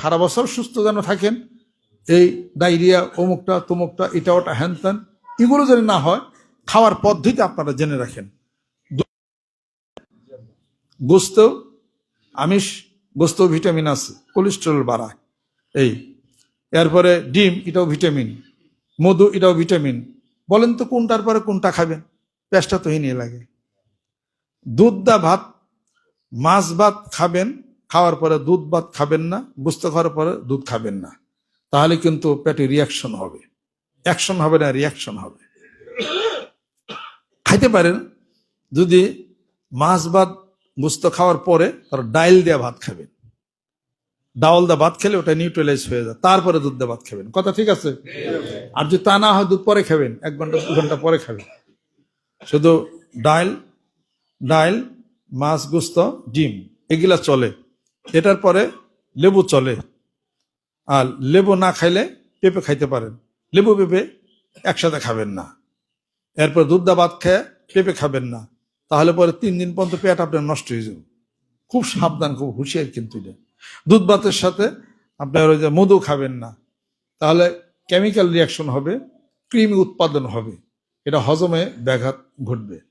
সারা বছর সুস্থ যেন থাকেন, এই ডায়রিয়া, অমুকটা, তমুকটা, এটা ওটা, হ্যান ত্যান, এগুলো যদি না হয়, খাওয়ার পদ্ধতি আপনারা জেনে রাখেন। গোস্ত, আমিষ, গোস্ত ভিটামিন আছে কোলেস্টেরল বাড়ায়, এই। এরপরে ডিম, এটাও ভিটামিন, মধু, এটাও ভিটামিন। বলেন তো কোনটার পরে কোনটা খাবেন? পেঁচটা তো হিনিয়ে লাগে। দুধ দা ভাত, মাছ ভাত খাবেন খাওয়ার পরে দুধ ভাত খাবেন না গোস্ত খাওয়ার পরে দুধ খাবেন না। তাহলে কিন্তু পেটে রিয়াকশন হবে। অ্যাকশন হবে না রিয়াকশন হবে। খাইতে পারেন, যদি মাছ ভাত গোস্ত খাওয়ার পরে তার ডাইল দেওয়া ভাত খাবেন। ডাউল দা ভাত খেলে ওটা নিউট্রালাইজ হয়ে যায়, তারপরে দুধ দা ভাত খাবেন। কথা ঠিক আছে? আর যদি তা না হয় দুধ পরে খাবেন, এক ঘণ্টা, দু ঘণ্টা পরে খাবেন। শুধু ডাইল ডাইল, মাছ, গোস্ত, ডিম, এগুলা চলে। এটার পরে লেবু চলে। আর লেবু না খাইলে পেঁপে খাইতে পারেন। লেবু পেঁপে একসাথে খাবেন না। এরপর দুধ দা ভাত খেয়ে পেঁপে খাবেন না। তাহলে পরে তিন দিন পর্যন্ত পেট আপনার নষ্ট হয়ে যাবে। খুব সাবধান, খুব হুঁশিয়ার কিন্তু এটা। দুধ ভাতের সাথে আপনার ওই যে মধু খাবেন না। তাহলে কেমিক্যাল রিয়াকশন হবে কৃমি উৎপাদন হবে। এটা হজমে ব্যাঘাত ঘটবে।